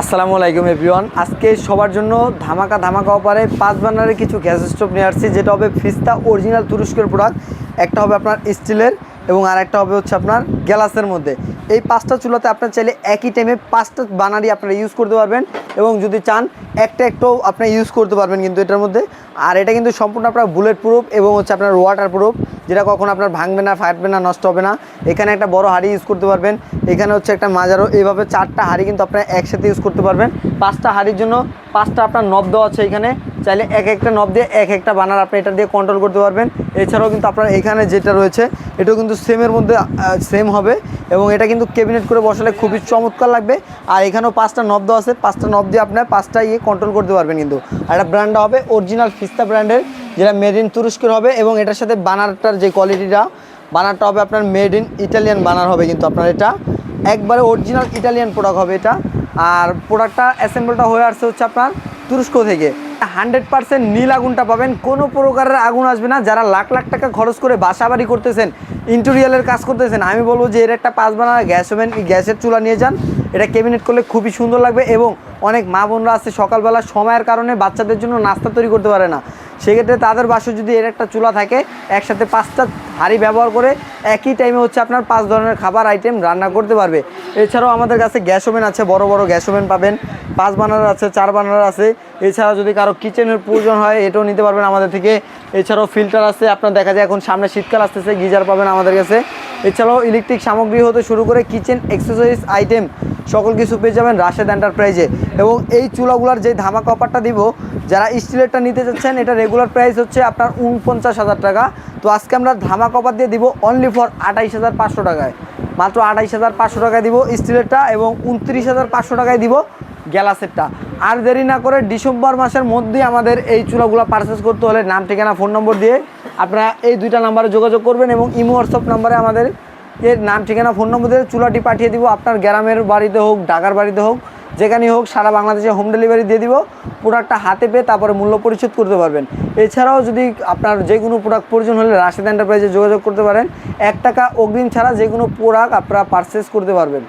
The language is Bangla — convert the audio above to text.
আসসালামু আলাইকুম এভরিওয়ান। আজকে সবার জন্য ধামাকা ধামাকা অপারে পাঁচ বার্নারের কিছু গ্যাস স্টোভ নিয়ে আসছি, যেটা হবে ফিস্তা অরিজিনাল তুরস্কের প্রোডাক্ট একটা হবে আপনার স্টিলের এবং আরেকটা হবে হচ্ছে আপনার গ্যালাসের মধ্যে। এই পাঁচটা চুলাতে আপনার চাইলে একই টাইমে পাঁচটা বানারই আপনারা ইউজ করতে পারবেন এবং যদি চান, একটা একটাও আপনি ইউজ করতে পারবেন কিন্তু এটার মধ্যে। আর এটা কিন্তু সম্পূর্ণ আপনার বুলেট প্রুফ এবং হচ্ছে আপনার ওয়াটার প্রুফ যেটা কখনো আপনার ভাঙবে না, ফাটবে না, নষ্ট হবে না। এখানে একটা বড় হাঁড়ি ইউজ করতে পারবেন। এখানে হচ্ছে একটা মাজারও, এইভাবে চারটা হাঁড়ি কিন্তু আপনার একসাথে ইউজ করতে পারবেন। পাঁচটা হাঁড়ির জন্য পাঁচটা আপনার নব দেওয়া আছে এখানে। চাইলে এক একটা নব দিয়ে এক একটা বানার আপনি এটা দিয়ে কন্ট্রোল করতে পারবেন। এছাড়াও কিন্তু আপনার এখানে যেটা রয়েছে, এটাও কিন্তু সেমের মধ্যে সেম হবে এবং এটা কিন্তু ক্যাবিনেট করে বসালে খুবই চমৎকার লাগবে। আর এখানেও পাঁচটা নব দেওয়া আছে, পাঁচটা নব দিয়ে আপনার পাঁচটা ইয়ে কন্ট্রোল করতে পারবেন কিন্তু। আর একটা ব্র্যান্ডটা হবে অরিজিনাল ফিস্তা ব্র্যান্ডের যেটা মেড ইন তুরস্কের হবে এবং এটার সাথে বানারটার যে কোয়ালিটিটা বানারটা হবে আপনার মেড ইন ইটালিয়ান বানার হবে কিন্তু আপনার এটা। একবারে অরিজিনাল ইটালিয়ান প্রোডাক্ট হবে এটা। আর প্রোডাক্টটা অ্যাসেম্বলটা হয়ে আসছে হচ্ছে আপনার তুরস্ক থেকে। হান্ড্রেড পার্সেন্ট নীল আগুনটা পাবেন। কোনো প্রকারের আগুন আসবে না। যারা লাখ লাখ টাকা খরচ করে বাসা বাড়ি করতেছেন ইন্টেরিয়ালের কাজ করতেছেন, আমি বলব যে এর একটা পাঁচ বানা গ্যাস ওভেন, গ্যাসের চুলা নিয়ে যান। এটা ক্যাবিনেট করলে খুবই সুন্দর লাগবে এবং অনেক মা বোনরা আছে সকালবেলা সময়ের কারণে বাচ্চাদের জন্য নাস্তা তৈরি করতে পারে না। সেক্ষেত্রে তাদের বাসায় যদি এর একটা চুলা থাকে, একসাথে পাঁচটা হাঁড়ি ব্যবহার করে একই টাইমে হচ্ছে আপনার পাঁচ ধরনের খাবার আইটেম রান্না করতে পারবে। এছাড়াও আমাদের কাছে গ্যাস ওভেন আছে, বড় বড় গ্যাস ওভেন পাবেন। পাঁচ বানার আছে, চার বানার আছে। এছাড়া যদি কারও কিচেনের প্রয়োজন হয়, এটাও নিতে পারবেন আমাদের থেকে। এছাড়াও ফিল্টার আছে, আপনার দেখা যায় এখন সামনে শীতকাল আসতেছে, গিজার পাবেন আমাদের কাছে। এছাড়াও ইলেকট্রিক সামগ্রী হতে শুরু করে কিচেন অ্যাক্সেসরিজ আইটেম সকল কিছু পেয়ে যাবেন রাশেদ এন্টারপ্রাইজে এবং এই চুলাগুলার যে ধামা অফারটা দিব, যারা স্টিলেরটা নিতে চাচ্ছেন এটা রেগুলার প্রাইস হচ্ছে আপনার উনপঞ্চাশ হাজার টাকা। তো আজকে আমরা ধামা অফার দিয়ে দিব অনলি ফর আঠাইশ হাজার পাঁচশো টাকায়। মাত্র আঠাইশ হাজার পাঁচশো টাকায় দিব স্টিলেরটা এবং উনত্রিশ হাজার পাঁচশো টাকায় দিব গ্যালাসেরটা আর দেরি না করে ডিসেম্বর মাসের মধ্যেই আমাদের এই চুলাগুলো পারচেস করতে হলে নাম, ঠিকানা ফোন নম্বর দিয়ে আপনারা এই দুইটা নাম্বারে যোগাযোগ করবেন এবং ইমো হোয়াটসঅ্যাপ নাম্বারে আমাদের এর নাম, ঠিকানা ফোন নম্বর দিয়ে চুলাটি পাঠিয়ে দিব। আপনার গ্রামের বাড়িতে হোক, ঢাকার বাড়িতে হোক, যেখানে হোক, সারা বাংলাদেশে হোম ডেলিভারি দিয়ে দিব। প্রোডাক্টটা হাতে পেয়ে তারপরে মূল্য পরিশোধ করতে পারবেন। এছাড়াও যদি আপনার যে কোনো প্রোডাক্ট প্রয়োজন হলে রাশেদ এন্টারপ্রাইজে যোগাযোগ করতে পারেন। এক টাকা অগ্রিম ছাড়া যে কোনো প্রোডাক্ট আপনারা পারচেস করতে পারবেন।